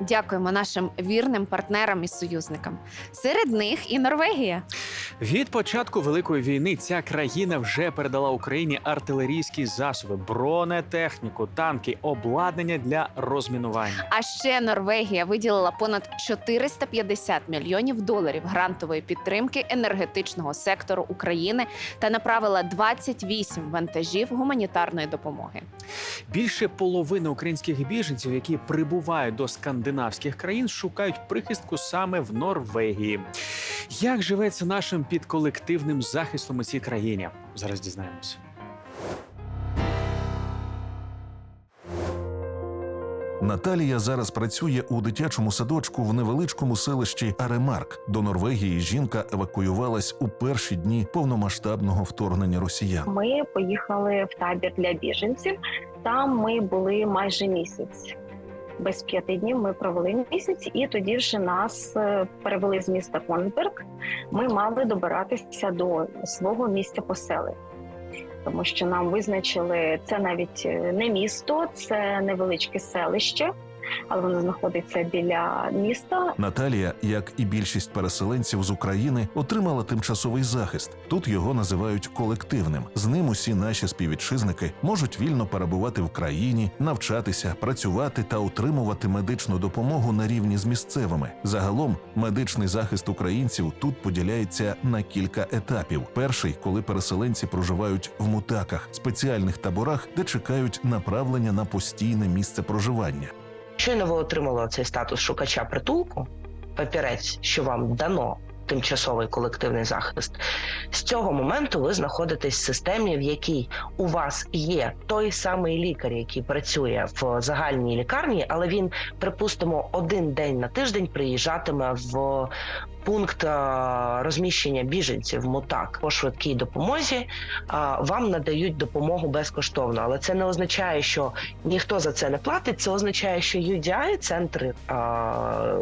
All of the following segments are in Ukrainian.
Дякуємо нашим вірним партнерам і союзникам. Серед них і Норвегія. Від початку великої війни ця країна вже передала Україні артилерійські засоби, бронетехніку, танки, обладнання для розмінування. А ще Норвегія виділила понад 450 мільйонів доларів грантової підтримки енергетичного сектору України та направила 28 вантажів гуманітарної допомоги. Більше половини українських біженців, які прибувають до скандинавських країн, шукають прихистку саме в Норвегії. Як живеться нашим підколективним захистом у цій країні? Зараз дізнаємося. Наталія зараз працює у дитячому садочку в невеличкому селищі Аремарк. До Норвегії жінка евакуювалась у перші дні повномасштабного вторгнення росіян. Ми поїхали в табір для біженців. Там ми були майже місяць. Без п'яти днів ми провели місяць, і тоді вже нас е, перевели з міста Конберг. Ми мали добиратися до свого місця поселення, тому що нам визначили це навіть е, не місто, це невеличке селище, але воно знаходиться біля міста. Наталія, як і більшість переселенців з України, отримала тимчасовий захист. Тут його називають колективним. З ним усі наші співвітчизники можуть вільно перебувати в країні, навчатися, працювати та отримувати медичну допомогу на рівні з місцевими. Загалом медичний захист українців тут поділяється на кілька етапів. Перший, коли переселенці проживають в мутаках, спеціальних таборах, де чекають направлення на постійне місце проживання. Щойно ви отримали цей статус шукача притулку, папірець, що вам дано тимчасовий колективний захист. З цього моменту ви знаходитесь в системі, в якій у вас є той самий лікар, який працює в загальній лікарні, але він, припустимо, один день на тиждень приїжджатиме в пункт е, розміщення біженців МУТАК по швидкій допомозі. а, Вам надають допомогу безкоштовно, але це не означає, що ніхто за це не платить. Це означає, що UDI, центр а,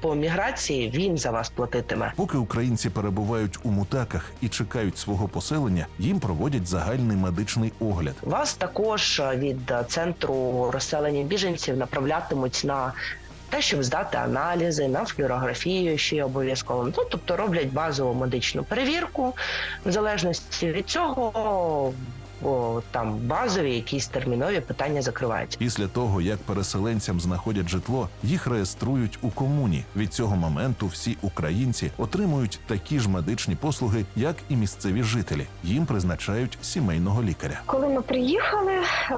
по міграції, він за вас платитиме. Поки українці перебувають у мутаках і чекають свого поселення, їм проводять загальний медичний огляд. Вас також е, від е, центру розселення біженців направлятимуть на те, щоб здати аналізи, на флюорографію, ще й обов'язково. Ну, тобто роблять базову медичну перевірку. В залежності від цього, о, там базові якісь термінові питання закриваються. Після того, як переселенцям знаходять житло, їх реєструють у комуні. Від цього моменту всі українці отримують такі ж медичні послуги, як і місцеві жителі. Їм призначають сімейного лікаря. Коли ми приїхали, е,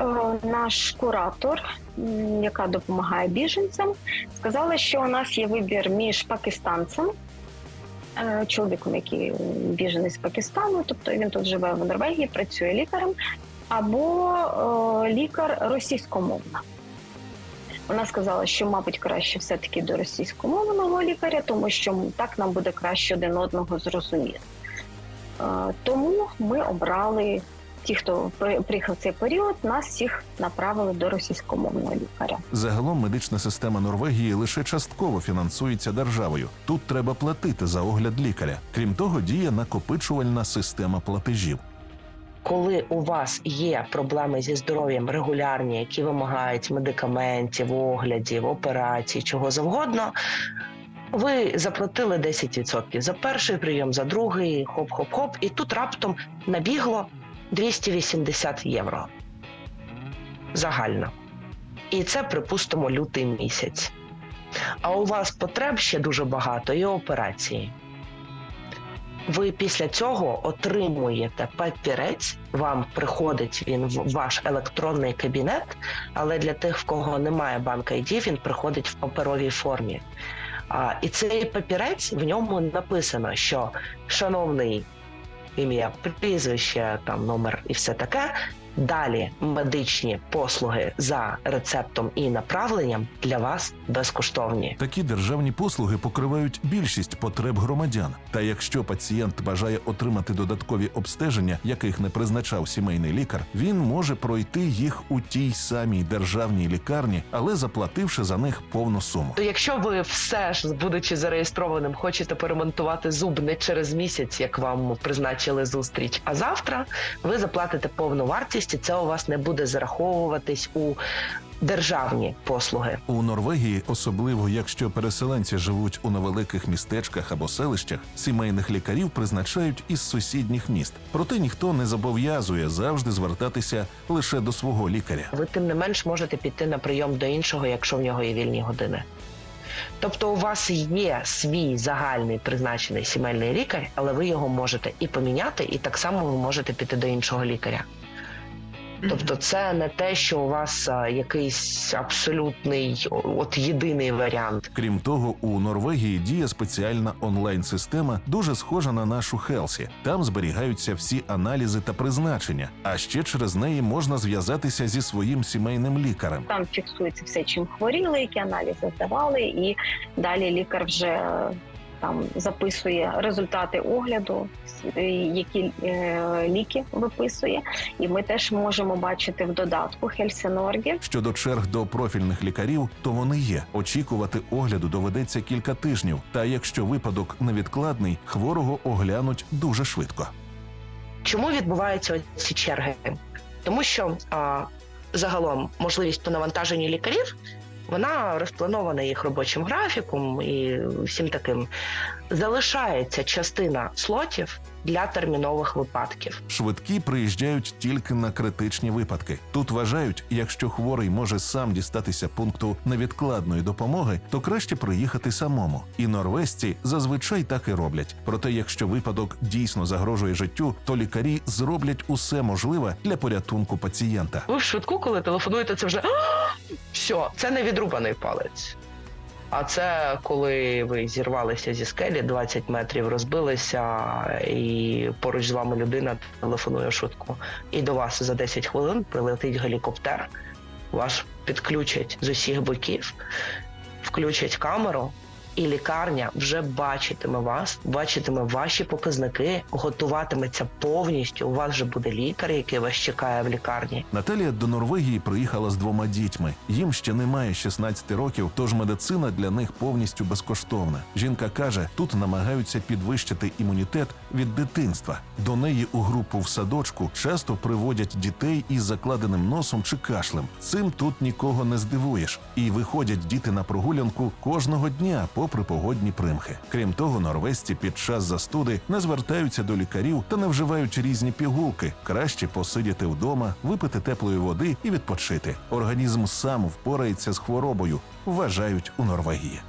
наш куратор, яка допомагає біженцям, сказала, що у нас є вибір між пакистанцем, чоловіком, який біженець з Пакистану, тобто він тут живе в Норвегії, працює лікарем, або е, лікар російськомовна. Вона сказала, що, мабуть, краще все-таки до російськомовного лікаря, тому що так нам буде краще один одного зрозуміти. Е, Тому ми обрали ті, хто при- приїхав в цей період, нас всіх направили до російськомовного лікаря. Загалом медична система Норвегії лише частково фінансується державою. Тут треба платити за огляд лікаря. Крім того, діє накопичувальна система платежів. коли у вас є проблеми зі здоров'ям регулярні, які вимагають медикаментів, оглядів, операцій, чого завгодно. Ви заплатили 10% за перший прийом, за другий, хоп-хоп-хоп, і тут раптом набігло 280 євро. Загально. І це, припустимо, лютий місяць. А у вас потреб ще дуже багато і операції ви після цього отримуєте папірець, вам приходить він в ваш електронний кабінет, але для тих, в кого немає банк ID, він приходить в паперовій формі. А, і цей папірець в ньому написано, що шановний ім'я, прізвище, там номер і все таке. Далі медичні послуги за рецептом і направленням для вас безкоштовні. Такі державні послуги покривають більшість потреб громадян. Та якщо пацієнт бажає отримати додаткові обстеження, яких не призначав сімейний лікар, він може пройти їх у тій самій державній лікарні, але заплативши за них повну суму. То якщо ви все ж, будучи зареєстрованим, хочете поремонтувати зуб не через місяць, як вам призначили зустріч, а завтра ви заплатите повну вартість, і це у вас не буде зараховуватись у державні послуги. У Норвегії, особливо якщо переселенці живуть у невеликих містечках або селищах, сімейних лікарів призначають із сусідніх міст. Проте ніхто не зобов'язує завжди звертатися лише до свого лікаря. Ви тим не менш можете піти на прийом до іншого, якщо в нього є вільні години. Тобто у вас є свій загальний призначений сімейний лікар, але ви його можете і поміняти, і так само ви можете піти до іншого лікаря. Тобто, це не те, що у вас якийсь абсолютний от єдиний варіант. Крім того, у Норвегії діє спеціальна онлайн-система, дуже схожа на нашу Хелсі. Там зберігаються всі аналізи та призначення. А ще через неї можна зв'язатися зі своїм сімейним лікарем. Там фіксується все, чим хворіли, які аналізи здавали, і далі лікар вже там записує результати огляду, е, які е, ліки виписує. І ми теж можемо бачити в додатку Хельсиноргі. Щодо черг до профільних лікарів, то вони є. Очікувати огляду доведеться кілька тижнів. Та якщо випадок невідкладний, хворого оглянуть дуже швидко. Чому відбуваються ці черги? Тому що а, загалом можливість по навантаженню лікарів вона розпланована їх робочим графіком і всім таким. Залишається частина слотів для термінових випадків. Швидкі приїжджають тільки на критичні випадки. Тут вважають, якщо хворий може сам дістатися пункту невідкладної допомоги, то краще приїхати самому. І норвезці зазвичай так і роблять. Проте, якщо випадок дійсно загрожує життю, то лікарі зроблять усе можливе для порятунку пацієнта. Ви в швидку, коли телефонуєте, це вже «А, все, це не відрубаний палець. А це коли ви зірвалися зі скелі 20 метрів, розбилися, і поруч з вами людина телефонує шутку. І до вас за 10 хвилин прилетить гелікоптер, вас підключать з усіх боків, включать камеру, і лікарня вже бачитиме вас, бачитиме ваші показники, готуватиметься повністю. У вас вже буде лікар, який вас чекає в лікарні. Наталія до Норвегії приїхала з двома дітьми. Їм ще немає 16 років, тож медицина для них повністю безкоштовна. Жінка каже, тут намагаються підвищити імунітет від дитинства. До неї у групу в садочку часто приводять дітей із закладеним носом чи кашлем. Цим тут нікого не здивуєш. І виходять діти на прогулянку кожного дня, попри погодні примхи. Крім того, норвезці під час застуди не звертаються до лікарів та не вживають різні пігулки. Краще посидіти вдома, випити теплої води і відпочити. Організм сам впорається з хворобою, вважають у Норвегії.